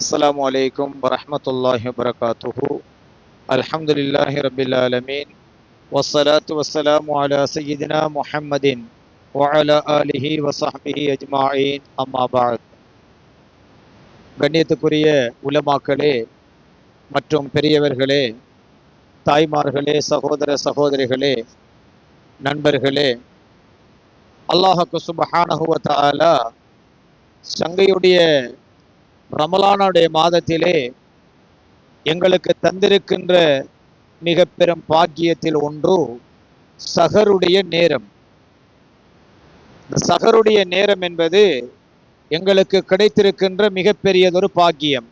السلام عليكم ورحمة الله وبركاته الحمد لله رب العالمين والصلاة والسلام على سيدنا محمد وعلى آله وصحبه أجمعين أما بعد கண்ணியத்துக்குரிய உலமாக்களே மற்றும் பெரியவர்களே தாய்மார்களே சகோதர சகோதரிகளே நண்பர்களே அல்லாஹக்கு சுபஹானஹு வ தஆலா சங்கையுடைய ரமலானுடைய மாதத்திலே எங்களுக்கு தந்திருக்கின்ற மிக பெரும் பாக்கியத்தில் ஒன்று சகருடைய நேரம். இந்த சகருடைய நேரம் என்பது எங்களுக்கு கிடைத்திருக்கின்ற மிகப்பெரியதொரு பாக்கியம்.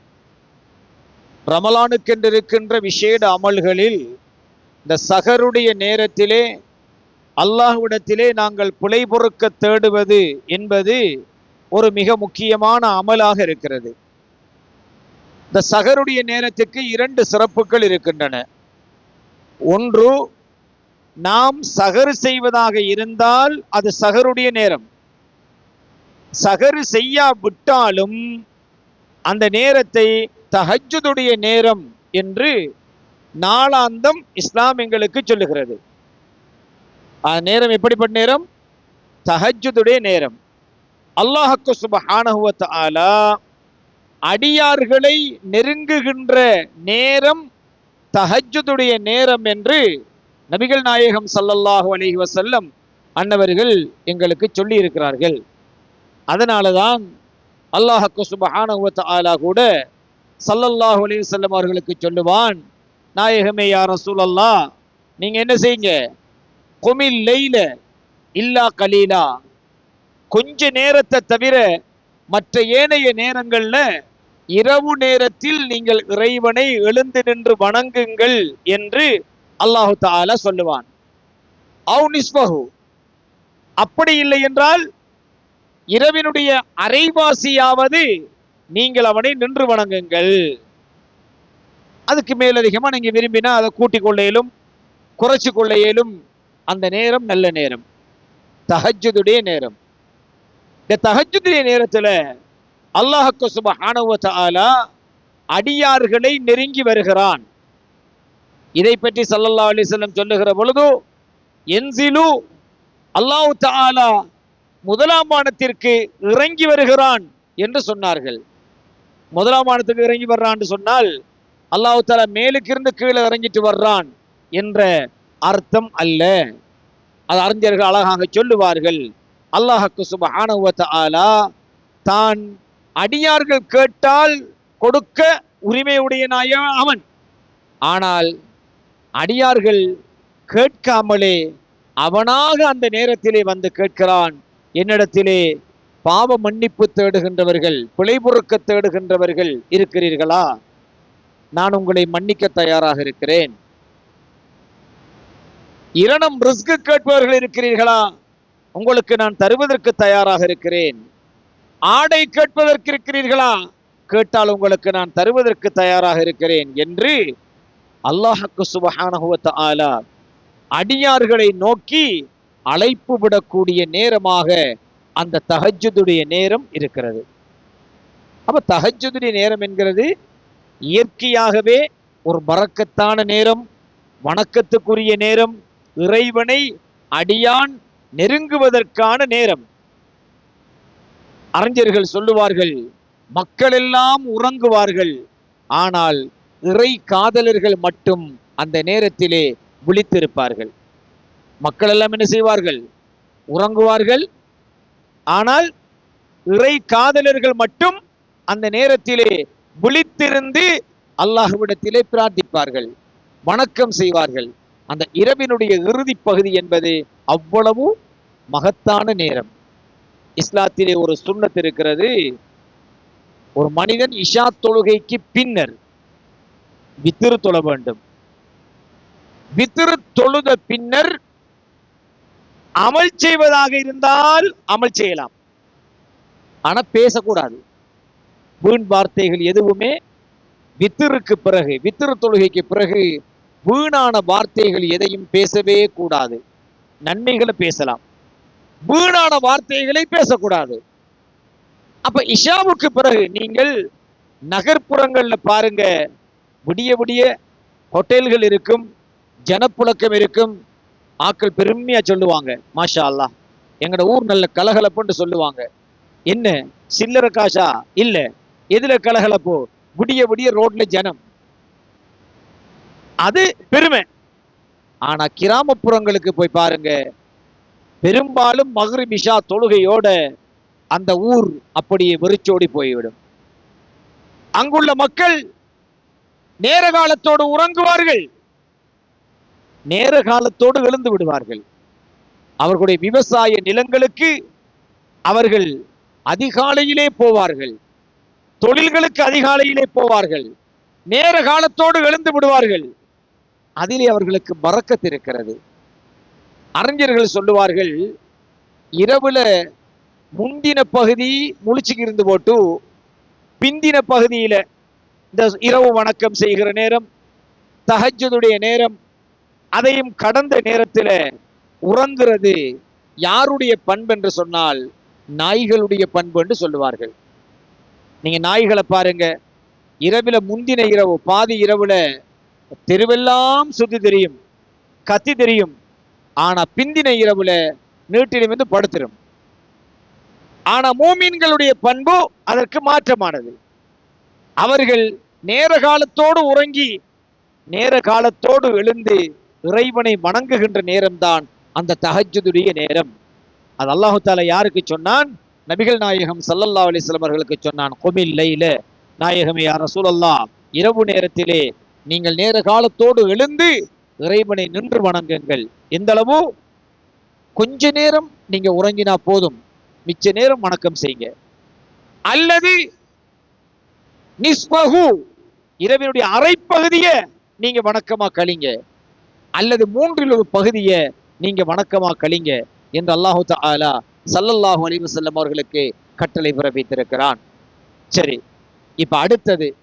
ரமலானுக்கென்றிருக்கின்ற விசேட அமல்களில் இந்த சகருடைய நேரத்திலே அல்லாஹ்விடத்திலே நாங்கள் பிழை பொறுக்க தேடுவது என்பது ஒரு மிக முக்கியமான அமலாக இருக்கிறது. இந்த சகருடைய நேரத்துக்கு இரண்டு சிறப்புகள் இருக்கின்றன. ஒன்று நாம் சகரு செய்வதாக இருந்தால் அது சகருடைய நேரம். சகரு செய்யாவிட்டாலும் அந்த நேரத்தை தஹஜ்ஜுடைய நேரம் என்று நாளாந்தம் இஸ்லாம் எங்களுக்கு சொல்லுகிறது. அந்த நேரம் எப்படிப்பட்ட நேரம்? தஹஜ்ஜுடைய நேரம். அல்லாஹக்கு சுபஹானஹுவ ஆலா அடியார்களை நெருங்குகின்ற நேரம் தஹஜ்ஜுடைய நேரம் என்று நபிகள் நாயகம் சல்லல்லாஹு அலைஹி வசல்லம் அன்னவர்கள் எங்களுக்கு சொல்லி இருக்கிறார்கள் அதனால தான் அல்லாஹக்கு சுபஹானுவத் ஆலா கூட சல்லல்லாஹு அலி வஸல்லம் அவர்களுக்கு சொல்லுவான் நாயகமே யா சூழல்லா நீங்கள் என்ன செய்யுங்க? குமில் லைல இல்லா கலீலா. கொஞ்ச நேரத்தை தவிர மற்ற ஏனைய நேரங்களில் இரவு நேரத்தில் நீங்கள் இறைவனை எழுந்து நின்று வணங்குங்கள் என்று அல்லாஹு தால சொல்லுவான். அவு அப்படி இல்லை என்றால் இரவினுடைய அரைவாசியாவது நீங்கள் அவனை நின்று வணங்குங்கள். அதுக்கு மேலதிகமா நீங்க விரும்பினா அதை கூட்டிக் கொள்ள இயலும் குறைச்சு கொள்ள இயலும் அந்த நேரம் நல்ல நேரம். தஹஜ்ஜுடைய நேரம். இந்த தஹஜ்ஜுடைய நேரத்துல அல்லாஹக்கு சுபஹானஹு ஆலா அடியார்களை நெருங்கி வருகிறான். இதை பற்றி சல்லல்லா அலிசல்லம் சொல்லுகிற பொழுது என்சிலு அல்லாஹு தாலா முதலாம் வானத்திற்கு இறங்கி வருகிறான் என்று சொன்னார்கள். முதலாம் வானத்துக்கு இறங்கி வர்றான்னு சொன்னால் அல்லாஹ் தாலா மேலுக்கு இருந்து கீழே இறங்கிட்டு வர்றான் என்ற அர்த்தம் அல்ல. அது அறிஞர்கள் அழகாக சொல்லுவார்கள். அல்லாஹக்கு சுபஹானஹு ஆலா தான் அடியார்கள் கேட்டால் கொடுக்க உரிமையுடையனாய அவன். ஆனால் அடியார்கள் கேட்காமலே அவனாக அந்த நேரத்திலே வந்து கேட்கிறான். என்னிடத்திலே பாவ மன்னிப்பு தேடுகின்றவர்கள் பிழை பொறுக்க தேடுகின்றவர்கள் இருக்கிறீர்களா? நான் உங்களை மன்னிக்க தயாராக இருக்கிறேன். இரணம் ரிஸ்க் கேட்பவர்கள் இருக்கிறீர்களா? உங்களுக்கு நான் தருவதற்கு தயாராக இருக்கிறேன். ஆடை கேட்பதற்கு இருக்கிறீர்களா? கேட்டால் உங்களுக்கு நான் தருவதற்கு தயாராக இருக்கிறேன் என்று அல்லாஹக்கு சுபஹானகுவத்த ஆலா அடியார்களை நோக்கி அழைப்பு விடக்கூடிய நேரமாக அந்த தஹஜ்ஜுடைய நேரம் இருக்கிறது. அப்ப தஹஜ்ஜுடைய நேரம் என்கிறது இயற்கையாகவே ஒரு பறக்கத்தான நேரம் வணக்கத்துக்குரிய நேரம் இறைவனை அடியான் நெருங்குவதற்கான நேரம். அறிஞர்கள் சொல்லுவார்கள் மக்கள் எல்லாம் உறங்குவார்கள். ஆனால் இறை காதலர்கள் மட்டும் அந்த நேரத்திலே விழித்திருப்பார்கள். மக்கள் எல்லாம் என்ன செய்வார்கள்? உறங்குவார்கள். ஆனால் இறை காதலர்கள் மட்டும் அந்த நேரத்திலே விழித்திருந்து அல்லாஹுவிடத்திலே பிரார்த்திப்பார்கள் வணக்கம் செய்வார்கள். அந்த இரவினுடைய இறுதி பகுதி என்பது அவ்வளவு மகத்தான நேரம். இஸ்லாத்திலே ஒரு சுண்ணத் இருக்கிறது. ஒரு மனிதன் இஷா தொழுகைக்கு பின்னர் வித்திரு தொழ வேண்டும். வித்திரு தொழுத பின்னர் அமல் செய்வதாக இருந்தால் அமல் செய்யலாம். ஆனா பேசக்கூடாது. வீண் வார்த்தைகள் எதுவுமே வித்திருக்கு பிறகு வித்திரு தொழுகைக்கு பிறகு வீணான வார்த்தைகள் எதையும் பேசவே கூடாது. நன்மைகளை பேசலாம். வீணான வார்த்தைகளை பேசக்கூடாது. அப்ப இஷாவுக்கு பிறகு நீங்கள் நகர்ப்புறங்கள்ல பாருங்க. விடிய விடிய ஹோட்டல்கள் இருக்கும் ஜனப்புழக்கம் இருக்கும். ஆக்கள் பெருமையா சொல்லுவாங்க. மாஷா அல்லாஹ் எங்கட ஊர் நல்ல கலகலப்புன்னு சொல்லுவாங்க. என்ன? சில்லற காசா? இல்ல. எதுல கலகலப்போ? விடிய விடிய ரோட்ல ஜனம். அது பெருமை. ஆனா கிராமப்புறங்களுக்கு போய் பாருங்க. பெரும்பாலும் மகரிபிஷா தொழுகையோட அந்த ஊர் அப்படியே வெறிச்சோடி போய்விடும். அங்குள்ள மக்கள் நேர காலத்தோடு உறங்குவார்கள். நேர காலத்தோடு எழுந்து விடுவார்கள். அவர்களுடைய விவசாய நிலங்களுக்கு அவர்கள் அதிகாலையிலே போவார்கள். தொழில்களுக்கு அதிகாலையிலே போவார்கள். நேர காலத்தோடு எழுந்து விடுவார்கள். அதிலே அவர்களுக்கு மறக்கத்திருக்கிறது அறிஞர்கள் சொல்லுவார்கள் இரவுல முந்தின பகுதி முழிச்சுக்கு இருந்து போட்டு பிந்தின பகுதியில இந்த இரவு வணக்கம் செய்கிற நேரம் தகஜதுடைய நேரம் அதையும் கடந்த நேரத்துல உறங்குறது யாருடைய பண்பு என்று சொன்னால் நாய்களுடைய பண்பு என்று சொல்லுவார்கள். நீங்க நாய்களை பாருங்க இரவில் முந்தின இரவு பாதி இரவுல தெருவெல்லாம் சுத்தி தெரியும் கத்தி தெரியும் ஆனா பிந்தின இரவுல நீட்டிலிருந்து படுத்திடும் ஆனா மூமீன்களுடைய பண்பு அதற்கு மாற்றமானது. அவர்கள் நேர காலத்தோடு உறங்கி நேர காலத்தோடு எழுந்து இறைவனை வணங்குகின்ற நேரம்தான் அந்த தஹஜ்ஜுடைய நேரம். அது அல்லாஹு தாலா யாருக்கு சொன்னான்? நபிகள் நாயகம் சல்லல்லா அலைஹி அவர்களுக்கு சொன்னான் கொமில் லைல. நாயகமே யார் ரசூலல்லா இரவு நேரத்திலே நீங்கள் நேர காலத்தோடு எழுந்து இறைவனை நின்று வணங்குங்கள். எந்த அளவு கொஞ்ச நேரம் நீங்க உறங்கினா போதும். மிச்ச நேரம் வணக்கம் செய்யுங்க. அல்லது நிஸ்பகு இரவினுடைய அரைப்பகுதியை நீங்க வணக்கமா கழிங்க. அல்லது மூன்றில் ஒரு பகுதியை நீங்க வணக்கமா கழிங்க என்று அல்லாஹு தாலா சல்லல்லாஹு அலிவு செல்லம் அவர்களுக்கு கட்டளை பிறப்பித்திருக்கிறான். சரி இப்ப அடுத்தது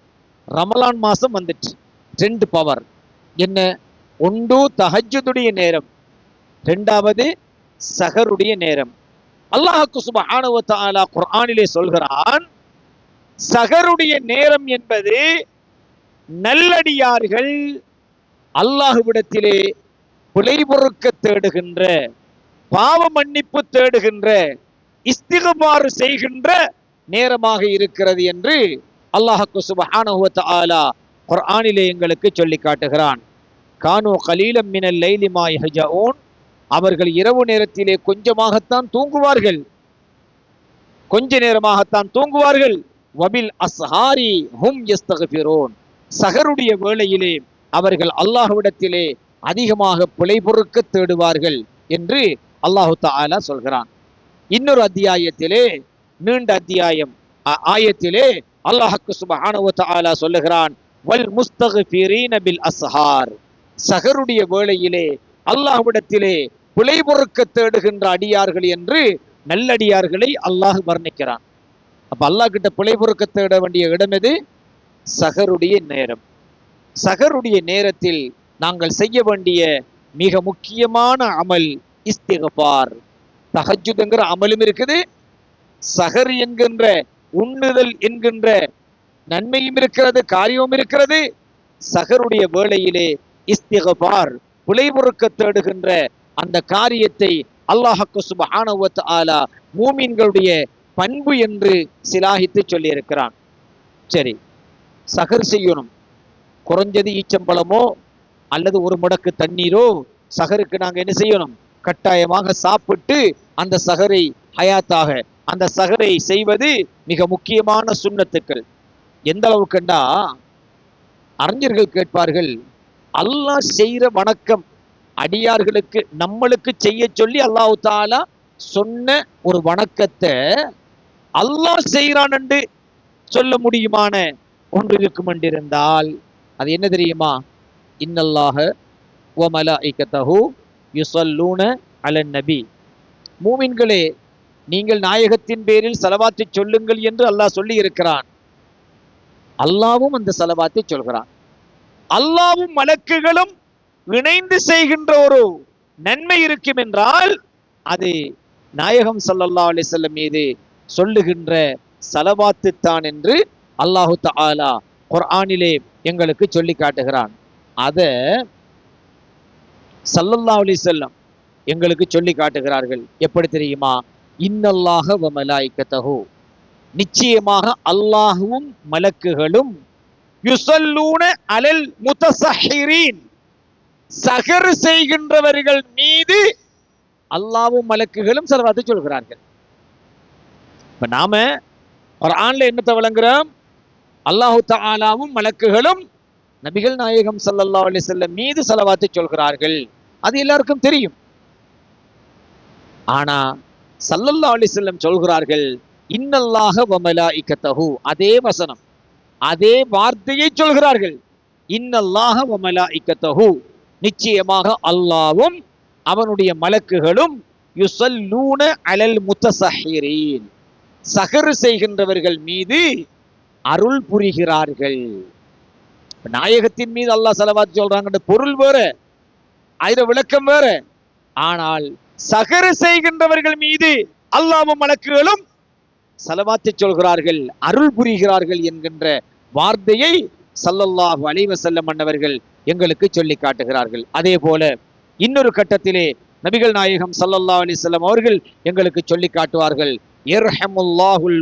ரமலான் மாசம் வந்துட்டு. ரெண்டு பவர் என்ன? ஒன்று தஹஜுடைய நேரம். ரெண்டாவது சஹருடைய நேரம். அல்லாஹுக்கு சுப்ஹானஹு வ குர்ஆனிலே சொல்கிறான் சகருடைய நேரம் என்பது நல்லடியார்கள் அல்லாஹுவிடத்திலே பிழை பொறுக்க தேடுகின்ற பாவ மன்னிப்பு தேடுகின்ற இஸ்திகபாறு செய்கின்ற நேரமாக இருக்கிறது என்று அல்லாஹ்க்கு சுப்ஹானஹு வ குர்ஆனிலே எங்களுக்கு சொல்லி காட்டுகிறான். கானோ கலீலம் மினல் லைலிமா மா அவர்கள் இரவு நேரத்திலே கொஞ்சமாகத்தான் தூங்குவார்கள். கொஞ்ச நேரமாகத்தான் தூங்குவார்கள். வபில் அஸ்ஹாரி ஹும் எஸ்தகபிரோன் சகருடைய வேளையிலே அவர்கள் அல்லாஹ்விடத்திலே அதிகமாக பிழை பொறுக்க தேடுவார்கள் என்று அல்லாஹு தாலா சொல்கிறான். இன்னொரு அத்தியாயத்திலே நீண்ட அத்தியாயம் ஆயத்திலே அல்லாஹுக்கு சுப்ஹானஹு தாலா சொல்லுகிறான் வல் முஸ்தக்ஃபிரீன பில் அஸ்ஹார். சகருடைய வேளையிலே அல்லாஹ்விடத்திலே பிழை பொறுக்க தேடுகின்ற அடியார்கள் என்று நல்லடியார்களை அல்லாஹ் வர்ணிக்கிறான். அப்ப அல்லாஹ் கிட்ட பிழை பொறுக்க தேட வேண்டிய இடம் எது? சகருடைய நேரம். சகருடைய நேரத்தில் நாங்கள் செய்ய வேண்டிய மிக முக்கியமான அமல் இஸ்திகபார் தஹஜுதுங்கிற அமலும் இருக்குது சகர் என்கின்ற உண்ணுதல் என்கின்ற நன்மையும் இருக்கிறது காரியமும் இருக்கிறது. சகருடைய வேளையிலே இஸ்திகபார் பிழை தேடுகின்ற அந்த காரியத்தை அல்லாஹக்கு சுப்ஹானஹு ஆலா தஆலா மூமின்களுடைய பண்பு என்று சிலாகித்து சொல்லியிருக்கிறான். சரி சகர் செய்யணும். குறைஞ்சது ஈச்சம்பழமோ அல்லது ஒரு முடக்கு தண்ணீரோ சகருக்கு நாங்க என்ன செய்யணும்? கட்டாயமாக சாப்பிட்டு அந்த சகரை ஹயாத்தாக அந்த சகரை செய்வது மிக முக்கியமான சுண்ணத்துக்கள். எந்த அளவுக்குண்டா? அறிஞர்கள் கேட்பார்கள் அல்லாஹ் செய்கிற வணக்கம் அடியார்களுக்கு நம்மளுக்கு செய்ய சொல்லி அல்லாஹ் தாலா சொன்ன ஒரு வணக்கத்தை அல்லாஹ் செய்கிறான் என்று சொல்ல முடியுமான ஒன்று இருக்கும் என்றிருந்தால் அது என்ன தெரியுமா? இன்னல்லாஹ வ மலாஇகத்தஹு யுசல்லூன அலன் நபி. மூமின்களே நீங்கள் நாயகத்தின் பேரில் சலவாத்தை சொல்லுங்கள் என்று அல்லாஹ் சொல்லி இருக்கிறான் அல்லாவும் அந்த செலவாத்தை சொல்கிறான். அல்லாவும் மலக்குகளும் இணைந்து செய்கின்ற ஒரு நன்மை இருக்கும் என்றால் அது நாயகம் சல்லல்லா அலி செல்லம் மீது சொல்லுகின்ற சலவாத்து தான் என்று அல்லாஹு தாலா குர்ஆனிலே எங்களுக்கு சொல்லி காட்டுகிறான். அத சல்லல்லா அலி செல்லம் எங்களுக்கு சொல்லி காட்டுகிறார்கள். எப்படி தெரியுமா? இன்னல்லாஹ வ மலாயிக்கத்தஹு. நிச்சயமாக அல்லாஹுவும் மலக்குகளும் யுசல்லூன அலல் முத்தசஹிரீன் சகர் செய்கின்றவர்கள் மீது அல்லாவும் மலக்குகளும் சலவாத்து சொல்கிறார்கள். இப்ப நாம ஒரு ஆண்ல என்னத்தை வழங்குறோம்? அல்லாஹு தாலாவும் மலக்குகளும் நபிகள் நாயகம் ஸல்லல்லாஹு அலி செல்லம் மீது செலவாத்து சொல்கிறார்கள். அது எல்லாருக்கும் தெரியும். ஆனா சல்லல்லா அலி செல்லம் சொல்கிறார்கள் இன்னல்லாக வமலா இக்கத்தகு அதே வசனம். அதே வார்த்தையை சொல்கிறார்கள். இன்னல்லாஹ வ நிச்சயமாக அல்லாவும் அவனுடைய மலக்குகளும் யுசல்லூன அலல் முத்தசஹிரீன். சகர் செய்கின்றவர்கள் மீது அருள் புரிகிறார்கள். நாயகத்தின் மீது அல்லாஹ் செலவாத்து சொல்றாங்க பொருள் வேற ஆயிர விளக்கம் வேற. ஆனால் சகரு செய்கின்றவர்கள் மீது அல்லாவும் மலக்குகளும் செலவாத்து சொல்கிறார்கள் அருள் புரிகிறார்கள் என்கின்ற வார்த்தையை சல்லல்லாஹு அலைவ செல்லம் மன்னவர்கள் எங்களுக்கு சொல்லி காட்டுகிறார்கள். அதே போல இன்னொரு கட்டத்திலே நபிகள் நாயகம் சல்லல்லா அலி செல்லம் அவர்கள் எங்களுக்கு சொல்லி காட்டுவார்கள் இர்ஹமுல்லாஹுல்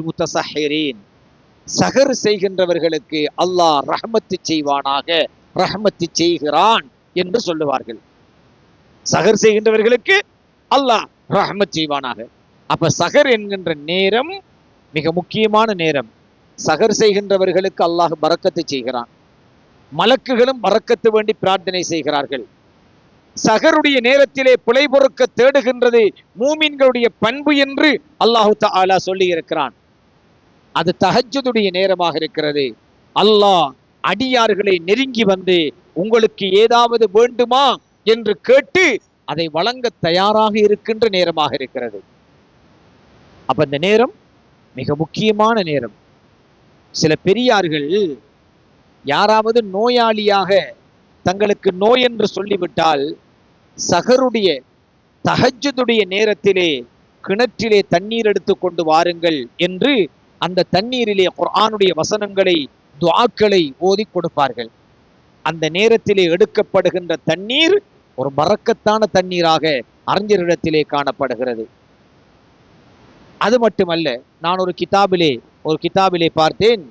சகர் செய்கின்றவர்களுக்கு அல்லாஹ் ரஹமத்து செய்வானாக ரஹமத்து செய்கிறான் என்று சொல்லுவார்கள். சகர் செய்கின்றவர்களுக்கு அல்லாஹ் ரஹமத் செய்வானாக. அப்ப சகர் என்கின்ற நேரம் மிக முக்கியமான நேரம். சகர் செய்கின்றவர்களுக்கு அல்லாஹ் பறக்கத்தை செய்கிறான். மலக்குகளும் பறக்கத்து வேண்டி பிரார்த்தனை செய்கிறார்கள். சகருடைய நேரத்திலே பிழை பொறுக்க தேடுகின்றது மூமின்களுடைய பண்பு என்று அல்லாஹு தாலா சொல்லி இருக்கிறான் அது தஹஜ்ஜுடைய நேரமாக இருக்கிறது. அல்லாஹ் அடியார்களை நெருங்கி வந்து உங்களுக்கு ஏதாவது வேண்டுமா என்று கேட்டு அதை வழங்க தயாராக இருக்கின்ற நேரமாக இருக்கிறது. அப்ப இந்த நேரம் மிக முக்கியமான நேரம். சில பெரியார்கள் யாராவது நோயாளியாக தங்களுக்கு நோய் என்று சொல்லிவிட்டால் சகருடைய தகஜதுடைய நேரத்திலே கிணற்றிலே தண்ணீர் எடுத்து கொண்டு வாருங்கள் என்று அந்த தண்ணீரிலே குர்ஆனுடைய வசனங்களை துவாக்களை ஓதி கொடுப்பார்கள். அந்த நேரத்திலே எடுக்கப்படுகின்ற தண்ணீர் ஒரு மறக்கத்தான தண்ணீராக அறிஞரிடத்திலே காணப்படுகிறது. அது மட்டுமல்ல நான் ஒரு கிதாபிலே ஒரு கிதாபிலே பார்த்தேன்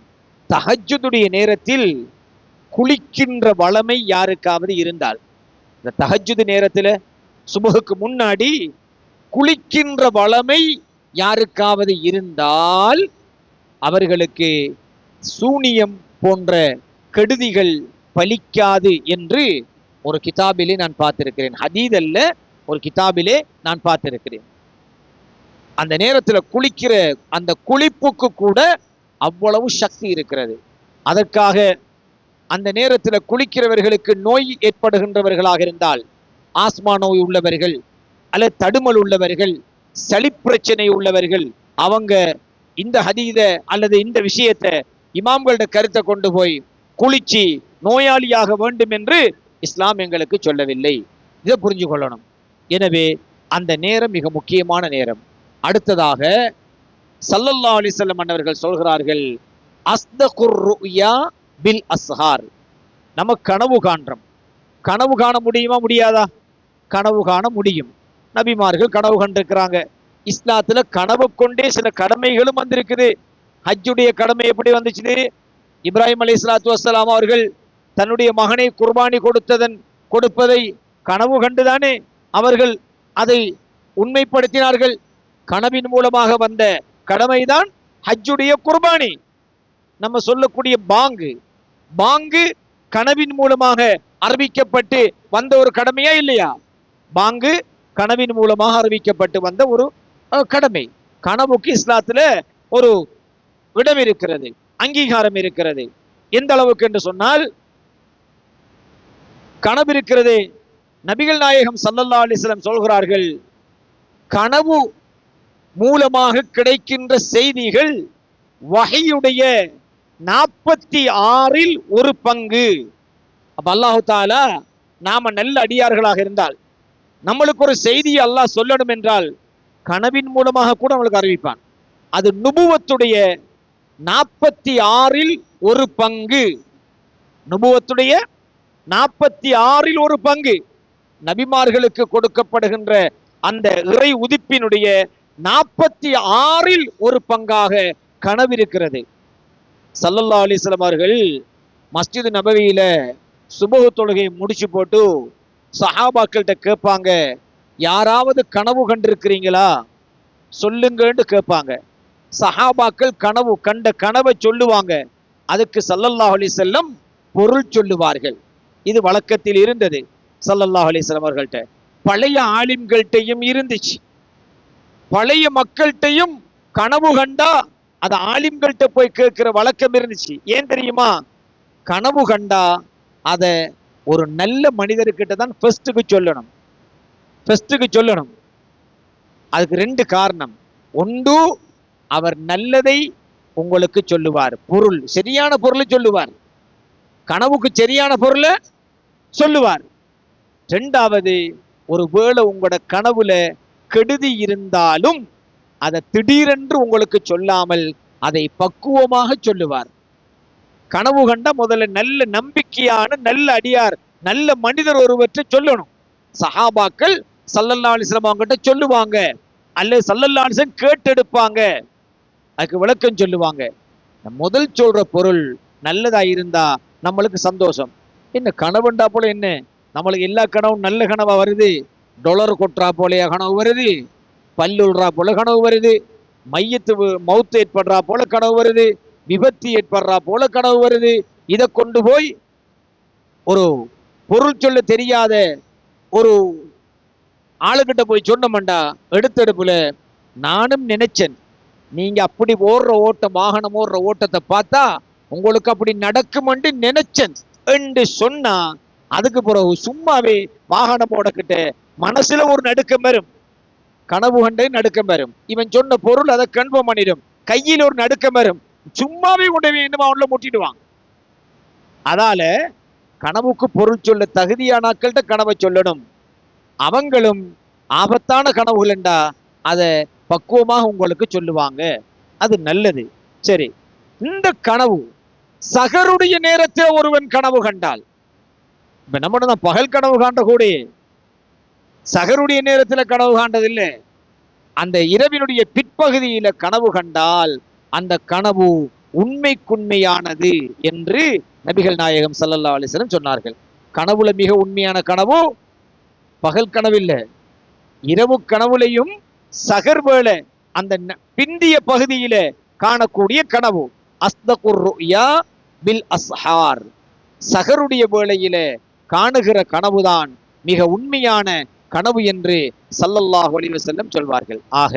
தஹஜ்ஜுடைய நேரத்தில் குளிக்கின்ற வளமை யாருக்காவது இருந்தால். இந்த தஹஜுது நேரத்தில் சுபகுக்கு முன்னாடி குளிக்கின்ற வளமை யாருக்காவது இருந்தால் அவர்களுக்கு சூனியம் போன்ற கெடுதிகள் பலிக்காது என்று ஒரு கிதாபிலே நான் பார்த்திருக்கிறேன். ஹதீதல்ல ஒரு கிதாபிலே நான் பார்த்திருக்கிறேன். அந்த நேரத்தில் குளிக்கிற அந்த குளிப்புக்கு கூட அவ்வளவு சக்தி இருக்கிறது. அதற்காக அந்த நேரத்தில் குளிக்கிறவர்களுக்கு நோய் ஏற்படுகின்றவர்களாக இருந்தால் ஆஸ்மா நோய் உள்ளவர்கள் அல்லது தடுமல் உள்ளவர்கள் சளி பிரச்சனை உள்ளவர்கள் அவங்க இந்த ஹதீத அல்லது இந்த விஷயத்தை இமாம்களோட கருத்தை கொண்டு போய் குளிச்சு நோயாளியாக வேண்டும் என்று இஸ்லாம் எங்களுக்கு சொல்லவில்லை. இதை புரிஞ்சு கொள்ளணும் எனவே அந்த நேரம் மிக முக்கியமான நேரம். அடுத்ததாக சல்லல்லா அலிசல்லம் அன்னவர்கள் சொல்கிறார்கள் அஸ்தகுர் ருயா பில் அஸ்ஹார். நம்ம கனவு காண்றோம். கனவு காண முடியுமா முடியாதா? கனவு காண முடியும். நபிமார்கள் கனவு கண்டிருக்கிறாங்க. இஸ்லாத்துல கனவு கொண்டே சில கடமைகளும் வந்திருக்குது. ஹஜ்ஜுடைய கடமை எப்படி வந்துச்சு இப்ராஹிம் அலி இஸ்லாத்து வசலாம் அவர்கள் தன்னுடைய மகனை குர்பானி கொடுத்ததன் கொடுப்பதை கனவு கண்டுதானே? அவர்கள் அதை உண்மைப்படுத்தினார்கள். கனவின் மூலமாக வந்த கடமைதான் ஹஜ்ஜுடைய குர்பானி. நம்ம சொல்லக்கூடிய பாங்கு. பாங்கு கனவின் மூலமாக அறிவிக்கப்பட்டு வந்த ஒரு கடமையா இல்லையா? பாங்கு கனவின் மூலமாக அறிவிக்கப்பட்டு வந்த ஒரு அஹ், கடமை. கனவுக்கு இஸ்லாத்துல ஒரு இடம் இருக்கிறது அங்கீகாரம் இருக்கிறது. எந்த அளவுக்கு என்று சொன்னால் கனவு இருக்கிறது. நபிகள் நாயகம் சல்லல்லா அலிஸ்லம் சொல்கிறார்கள் கனவு மூலமாக கிடைக்கின்ற செய்திகள் வகையுடைய நாற்பத்தி ஆறில் ஒரு பங்கு. அப்ப அல்லாஹு தாலா நாம நல்ல அடியார்களாக இருந்தால் நம்மளுக்கு ஒரு செய்தியை அல்லாஹ் சொல்லணும் என்றால் கனவின் மூலமாக கூட நம்மளுக்கு அறிவிப்பான். அது நுபுவத்துடைய நாற்பத்தி ஆறில் ஒரு பங்கு. நுபுவத்துடைய நாற்பத்தி ஆறில் ஒரு பங்கு. நபிமார்களுக்கு கொடுக்கப்படுகின்ற அந்த இறை உதிப்பினுடைய நாற்பத்தி ஆறில் ஒரு பங்காக கனவிருக்கிறது சல்லல்லா அலிஸ்லாம் அவர்கள் மஸ்ஜித் நபவியில சுபஹு தொழுகையை முடிச்சு போட்டு சஹாபாக்கள்கிட்ட கேட்பாங்க யாராவது கனவு கண்டிருக்கிறீங்களா? சொல்லுங்கன்னு கேட்பாங்க. சஹாபாக்கள் கனவு கண்ட கனவை சொல்லுவாங்க. அதுக்கு சல்லல்லாஹ் அலி செல்லம் பொருள் சொல்லுவார்கள். இது வழக்கத்தில் இருந்தது சல்லல்லாஹ் அலைஹி அவர்கள்ட்ட. பழைய ஆலிம்கள்கிட்டையும் இருந்துச்சு. பழைய மக்கள்கிட்டையும் கனவு கண்டா அது ஆலிம்கள்கிட்ட போய் கேட்கிற வழக்கம் இருந்துச்சு. ஏன் தெரியுமா? கனவு கண்டா அத ஒரு நல்ல மனிதர்கிட்ட தான் ஃபர்ஸ்ட்டுக்கு சொல்லணும். ஃபர்ஸ்ட்டுக்கு சொல்லணும். அதுக்கு ரெண்டு காரணம். ஒன்று அவர் நல்லதை உங்களுக்கு சொல்லுவார். பொருள். சரியான பொருளை சொல்லுவார். கனவுக்கு சரியான பொருளை சொல்லுவார். ரெண்டாவது ஒரு வேளை உங்களோட கனவுல கெடுதி இருந்தாலும் அதை திடீரென்று உங்களுக்கு சொல்லாமல் அதை பக்குவமாக சொல்லுவார். கனவு கண்ட முதல்ல நல்ல நம்பிக்கையான நல்ல அடியார் நல்ல மனிதர் ஒருவற்றை சொல்லணும். சஹாபாக்கள் சல்லல்லா அலிஸ்லாம் அவங்ககிட்ட சொல்லுவாங்க. அல்லது சல்லல்லா அலிஸ்லாம் கேட்டெடுப்பாங்க. அதுக்கு விளக்கம் சொல்லுவாங்க. முதல் சொல்ற பொருள் நல்லதா இருந்தா நம்மளுக்கு சந்தோஷம். என்ன கனவுண்டா போல என்ன? நம்மளுக்கு எல்லா கனவும் நல்ல கனவா வருது. டொலர் கொட்டுறா போலயா கனவு வருது. பல்லுடுறா போல கனவு வருது. மையத்து மவுத்து ஏற்படுறா போல கனவு வருது. விபத்து ஏற்படுறா போல கனவு வருது. இதை கொண்டு போய் ஒரு பொருள் சொல்ல தெரியாத ஒரு ஆளுகிட்ட போய் சொன்னோம்டா எடுத்தெடுப்புல நானும் நினைச்சேன். நீங்க அப்படி ஓடுற ஓட்டம் வாகனம் ஓடுற ஓட்டத்தை பார்த்தா உங்களுக்கு அப்படி நடக்குமென்று நினைச்சேன். என்று சொன்னா அதுக்கு பிறகு சும்மாவே வாகனம் ஓடக்கிட்ட மனசுல ஒரு நடுக்கம் வரும். கனவு கண்டே நடுக்கம் வரும். இவன் சொன்ன பொருள் அதை கன்ஃபார்ம் பண்ணிடும். கையில் ஒரு நடுக்கம் வரும். சும்மாவே கொண்டு போய் என்னமா அவன்ல முட்டிடுவான். அதால கனவுக்கு பொருள் சொல்ல தகுதியான ஆட்கள்கிட்ட கனவை சொல்லணும். அவங்களும் ஆபத்தான கனவுகள் என்றா அதை பக்குவமாக உங்களுக்கு சொல்லுவாங்க. அது நல்லது. சரி. இந்த கனவு சகருடைய நேரத்தில் ஒருவன் கனவு கண்டால் இப்ப நம்ம தான் பகல் கனவு காண்ட கூட சகருடைய நேரத்துல கனவு காண்டதில்லை. அந்த இரவினுடைய பிற்பகுதியில கனவு கண்டால் அந்த கனவு உண்மைக்குண்மையானது என்று நபிகள் நாயகம் சல்லல்லா அலைஹி சொன்னார்கள். கனவுல மிக உண்மையான கனவு பகல் கனவில்ல. இரவு கனவுலையும் சகர் வேலை அந்த பிந்திய பகுதியில காணக்கூடிய கனவு. அஸ்தகுர் பில் அஸ்ஹார். சகருடைய வேளையில காணுகிற கனவுதான் மிக உண்மையான கனவு என்று சல்லல்லாஹ் அலைஹி வஸல்லம் சொல்வார்கள். ஆக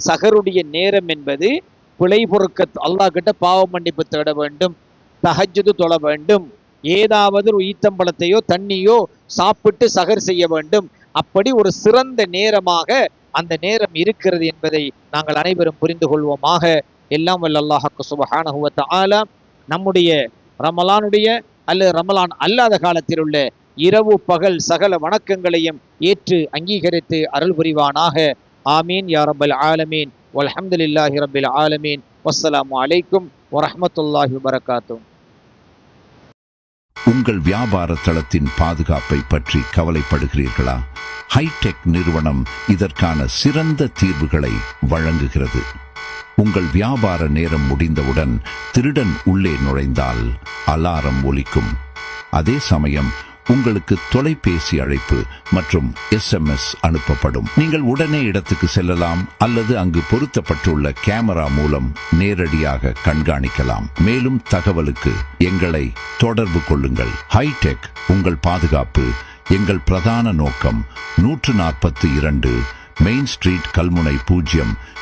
சகருடைய நேரம் என்பது பிழை பொறுக்க அல்லாஹ் கிட்ட பாவ மன்னிப்பு தேட வேண்டும் தகஜது தொழ வேண்டும் ஏதாவது ஒரு ஈத்தம்பழத்தையோ தண்ணியோ சாப்பிட்டு சகர் செய்ய வேண்டும். அப்படி ஒரு சிறந்த நேரமாக அந்த நேரம் இருக்கிறது என்பதை நாங்கள் அனைவரும் புரிந்து கொள்வோமாக. எல்லாம் வல்ல அல்லாஹ்க்கு சுபஹானஹு வ நம்முடைய ரமலானுடைய அல்லது ரமலான் அல்லாத காலத்தில் உள்ள இரவு பகல் சகல வணக்கங்களையும் ஏற்று அங்கீகரித்து அருள் புரிவானாக. ஆமீன் யா ரப்பல் ஆலமீன். வல்ஹம்துலில்லாஹி ரபில் ஆலமீன். வஸ்ஸலாமு அலைக்கும் வரஹமத்துல்லாஹி வரகாத்தும் உங்கள் வியாபார தளத்தின் பாதுகாப்பை பற்றி கவலைப்படுகிறீர்களா? ஹைடெக் நிறுவனம் இதற்கான சிறந்த தீர்வுகளை வழங்குகிறது. உங்கள் வியாபார நேரம் முடிந்தவுடன் திருடன் உள்ளே நுழைந்தால் அலாரம் ஒலிக்கும். அதே சமயம் உங்களுக்கு தொலைபேசி அழைப்பு மற்றும் எஸ்எம்எஸ் அனுப்பப்படும். நீங்கள் உடனே இடத்துக்கு செல்லலாம் அல்லது அங்கு பொருத்தப்பட்டுள்ள கேமரா மூலம் நேரடியாக கண்காணிக்கலாம். மேலும் தகவலுக்கு எங்களை தொடர்பு கொள்ளுங்கள். ஹைடெக் உங்கள் பாதுகாப்பு எங்கள் பிரதான நோக்கம் நூற்று நாற்பத்தி இரண்டு மெயின் ஸ்ட்ரீட் கல்முனை பூஜ்ஜியம்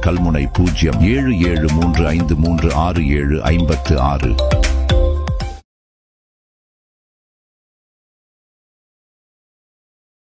கல்முனை பூஜ்ஜியம் ஏழு ஏழு மூன்று ஐந்து மூன்று ஆறு ஏழு ஐம்பத்து ஆறு.